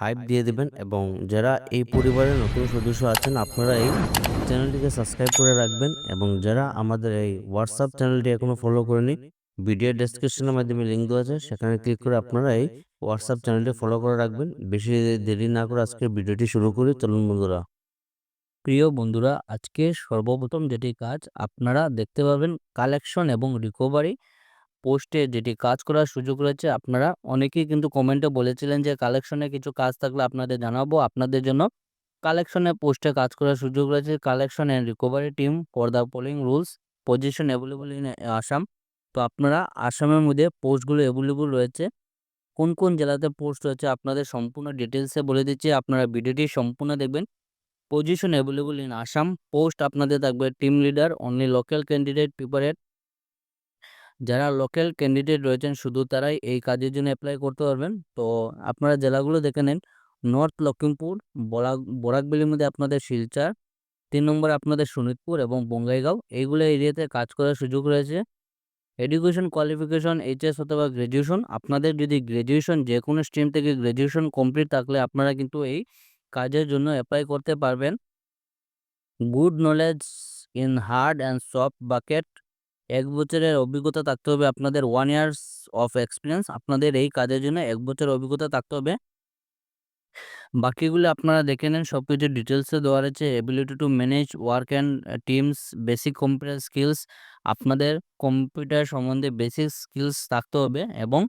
Hype দিয়ে দিবেন এবং যারা এই পরিবারের নতুন সদস্য আছেন, আপনারা এই চ্যানেলটিকে সাবস্ক্রাইব করে রাখবেন এবং যারা আমাদের এই হোয়াটসঅ্যাপ চ্যানেলটি এখনও ফলো করেনি ভিডিও ডেসক্রিপশনের মাধ্যমে লিঙ্ক দেওয়া আছে, সেখানে ক্লিক করে আপনারা এই হোয়াটসঅ্যাপ চ্যানেলটি ফলো করে রাখবেন। বেশি দেরি না করে আজকের ভিডিওটি শুরু করি, চলুন বন্ধুরা। প্রিয় বন্ধুরা, আজকে সর্বপ্রথম যেটি কাজ, আপনারা দেখতে পাবেন কালেকশন এবং রিকভারি পোস্টে যেটি কাজ করার সুযোগ রয়েছে, আপনারা অনেকেই কিন্তু কমেন্টে বলেছিলেন যে, কালেকশনে কিছু কাজ থাকলে আপনাদের জানাব। আপনাদের জন্য কালেকশনে পোস্টে কাজ করার সুযোগ রয়েছে। Collection and recovery team for the polling rules, position available in Assam. তো আপনারা আসামের মধ্যে পোস্টগুলো অ্যাভেলেবল রয়েছে। কোন কোন জেলাতে পোস্ট রয়েছে আপনাদের সম্পূর্ণ ডিটেলসে বলে দিচ্ছি। আপনারা ভিডিওটি সম্পূর্ণ দেখবেন। Position available in Assam. Post আপনাদের থাকবে team leader, only local candidate preferred যারা লোকাল ক্যান্ডিডেট রয়েছেন, শুধু তারাই এই কাজের জন্য অ্যাপ্লাই করতে পারবেন। তো আপনারা জেলাগুলো দেখে নেন। নর্থ লখিমপুর বরাক, বরাকবেলির মধ্যে আপনাদের শিলচর, তিন নম্বরে আপনাদের শোনিতপুর এবং বঙ্গাইগাঁও। এইগুলো এরিয়াতে কাজ করার সুযোগ রয়েছে। এডুকেশন কোয়ালিফিকেশন এইচএস অথবা গ্র্যাজুয়েশন আপনাদের যদি গ্র্যাজুয়েশন যে কোনো স্ট্রিম থেকে গ্র্যাজুয়েশন কমপ্লিট থাকলে আপনারা কিন্তু এই কাজের জন্য অ্যাপ্লাই করতে পারবেন। Good knowledge in hard and soft bucket এক বছরের অভিজ্ঞতা থাকতে হবে আপনাদের ওয়ান ইয়ার্স অফ এক্সপিরিয়েন্স আপনাদের এই কাজের জন্য এক বছর অভিজ্ঞতা থাকতে হবে। বাকিগুলো আপনারা দেখে নেন সব কিছু ডিটেলসে দেওয়া রয়েছে। Ability to manage work and teams basic computer skills আপনাদের কম্পিউটার সম্বন্ধে বেসিক স্কিলস থাকতে হবে এবং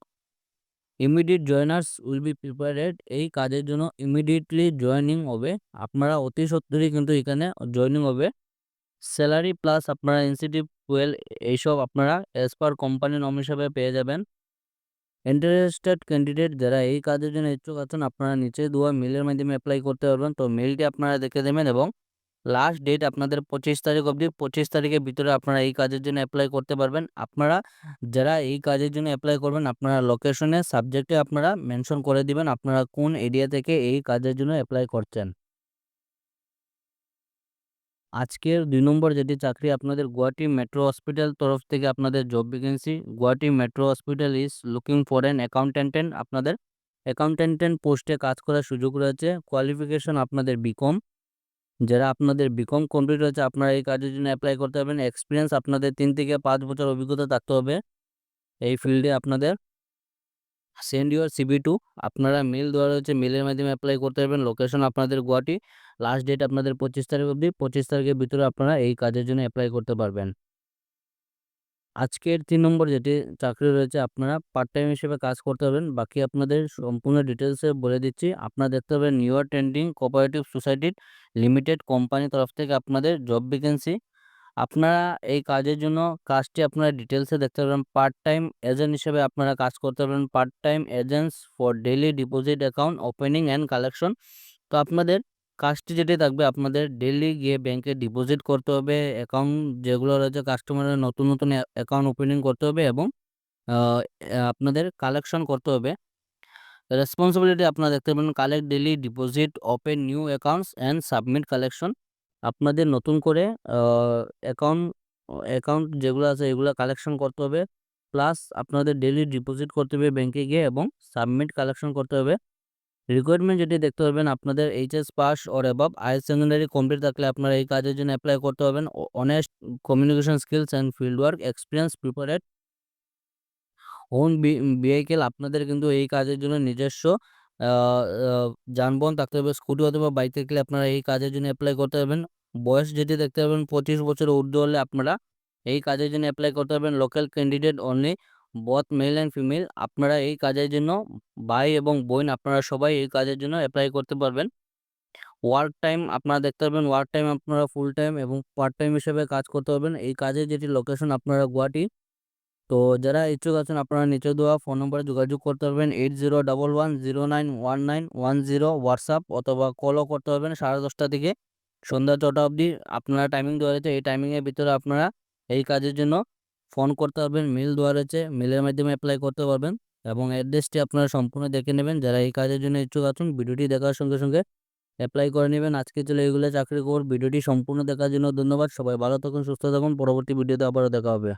immediate joiners will be prepared এই কাজের জন্য ইমিডিয়েটলি জয়নিং হবে। আপনারা অতি সত্তরই কিন্তু এখানে জয়নিং হবে। স্যালারি প্লাস আপনারা ইনসেন্টিভ টুয়েল এইসব আপনারা অ্যাজ পার কোম্পানি নম হিসাবে পেয়ে যাবেন। ইন্টারেস্টেড ক্যান্ডিডেট যারা এই কাজের জন্য ইচ্ছুক আছেন, আপনারা নিচে দেওয়া মেলের মাধ্যমে অ্যাপ্লাই করতে পারবেন। তো মেলটি আপনারা দেখে দেবেন এবং লাস্ট ডেট আপনাদের পঁচিশ তারিখ অবধি, পঁচিশ তারিখের ভিতরে আপনারা এই কাজের জন্য অ্যাপ্লাই করতে পারবেন। আপনারা যারা এই কাজের জন্য অ্যাপ্লাই করবেন, আপনারা লোকেশনে সাবজেক্টে আপনারা মেনশন করে দিবেন, আপনারা কোন এরিয়া থেকে এই কাজের জন্য অ্যাপ্লাই করছেন। আজকের দুই নম্বর যেটি চাকরি আপনাদের গুয়াহাটি মেট্রো হসপিটাল তরফ থেকে আপনাদের job vacancy Guwahati metro hospital is looking for an accountant আপনাদের অ্যাকাউন্টেন্টেন্ট পোস্টে কাজ করার সুযোগ রয়েছে। কোয়ালিফিকেশন আপনাদের বিকম যারা আপনাদের বিকম কমপ্লিট হয়েছে, আপনারা এই কাজের জন্য অ্যাপ্লাই করতে পারবেন। এক্সপিরিয়েন্স আপনাদের তিন থেকে পাঁচ বছর অভিজ্ঞতা থাকতে হবে। এই ফিল্ডে আপনাদের সেন্ড ইউর সিবি টু আপনারা মেল দেওয়া রয়েছে মেলের মাধ্যমে অ্যাপ্লাই করতে পারবেন। লোকেশন আপনাদের গুয়াহাটি। লাস্ট ডেট আপনাদের পঁচিশ তারিখ অবধি। পঁচিশ তারিখের ভিতরে আপনারা এই কাজের জন্য অ্যাপ্লাই করতে পারবেন। আজকের তিন নম্বর যেটি চাকরি রয়েছে, আপনারা পার্ট টাইম হিসেবে কাজ করতে পারবেন। বাকি আপনাদের সম্পূর্ণ ডিটেলসে বলে দিচ্ছি। আপনারা দেখতে পাবেন নিউ ট্রেন্ডিং কোঅপারেটিভ সোসাইটির লিমিটেড কোম্পানির তরফ থেকে আপনাদের জব ভ্যাকেন্সি আপনারা এই কাজের জন্য কাজটি আপনারা ডিটেলসে দেখতে পাবেন পার্ট টাইম এজেন্ট হিসেবে আপনারা কাজ করতে পারবেন। Part time agents for daily deposit account opening and collection তো আপনাদের কাজটি যেটি থাকবে, আপনাদের ডেলি গিয়ে ব্যাংকে ডিপোজিট করতে হবে। অ্যাকাউন্ট যেগুলো রয়েছে কাস্টমারের নতুন নতুন অ্যাকাউন্ট ওপেনিং করতে হবে এবং আপনাদের কালেকশন করতে হবে। রেসপন্সিবিলিটি আপনারা দেখতে পাবেন collect daily deposit open new accounts and submit collection আপনাদের নতুন করে অ্যাকাউন্ট অ্যাকাউন্ট যেগুলো আছে এগুলো কালেকশন করতে হবে। প্লাস আপনাদের ডেইলি ডিপোজিট করতে হবে ব্যাংকে গিয়ে এবং সাবমিট কালেকশন করতে হবে। রিকোয়ারমেন্ট যেটি দেখতে পারবেন আপনাদের HS pass or above higher secondary complete থাকলে আপনারা এই কাজের জন্য অ্যাপ্লাই করতে পারবেন। Honest communication skills and field work experience prepared own vehicle আপনাদের কিন্তু এই কাজের জন্য নিজস্ব। যানবাহন থাকতে হবে স্কুটি অথবা বাইক থাকলে আপনারা এই কাজের জন্য অ্যাপ্লাই করতে পারবেন। বয়স যেটি দেখতে পাবেন পঁচিশ বছর ঊর্ধ্ব হলে আপনারা এই কাজের জন্য অ্যাপ্লাই করতে পারবেন। Local candidate only both male and female আপনারা এই কাজের জন্য ভাই এবং বোন আপনারা সবাই এই কাজের জন্য অ্যাপ্লাই করতে পারবেন। ওয়ার্ক টাইম আপনারা দেখতে পারবেন ওয়ার্ক টাইম আপনারা ফুল টাইম এবং পার্ট টাইম হিসেবে কাজ করতে পারবেন। এই কাজের যেটি লোকেশন আপনারা গুয়াহাটি তো যারা ইচ্ছুক আছেন, আপনারা নিচে দেওয়া ফোন নম্বরে যোগাযোগ করতে পারবেন। Eight zero double one zero nine one nine one zero WhatsApp অথবা কলও করতে পারবেন সাড়ে দশটা থেকে সন্ধ্যা ছটা অবধি। আপনারা টাইমিং দেওয়া হয়েছে এই টাইমিংয়ের ভিতরে আপনারা এই কাজের জন্য ফোন করতে পারবেন। মেল দেওয়া রয়েছে মেলের মাধ্যমে অ্যাপ্লাই করতে পারবেন এবং অ্যাড্রেসটি আপনারা সম্পূর্ণ দেখে নেবেন। যারা এই কাজের জন্য ইচ্ছুক আছেন, ভিডিওটি দেখার সঙ্গে সঙ্গে অ্যাপ্লাই করে নেবেন। আজকে চলে এগুলো চাকরি খবর, ভিডিওটি সম্পূর্ণ দেখার জন্য ধন্যবাদ। সবাই ভালো থাকুন, সুস্থ থাকুন। পরবর্তী ভিডিওতে আবারও দেখা হবে।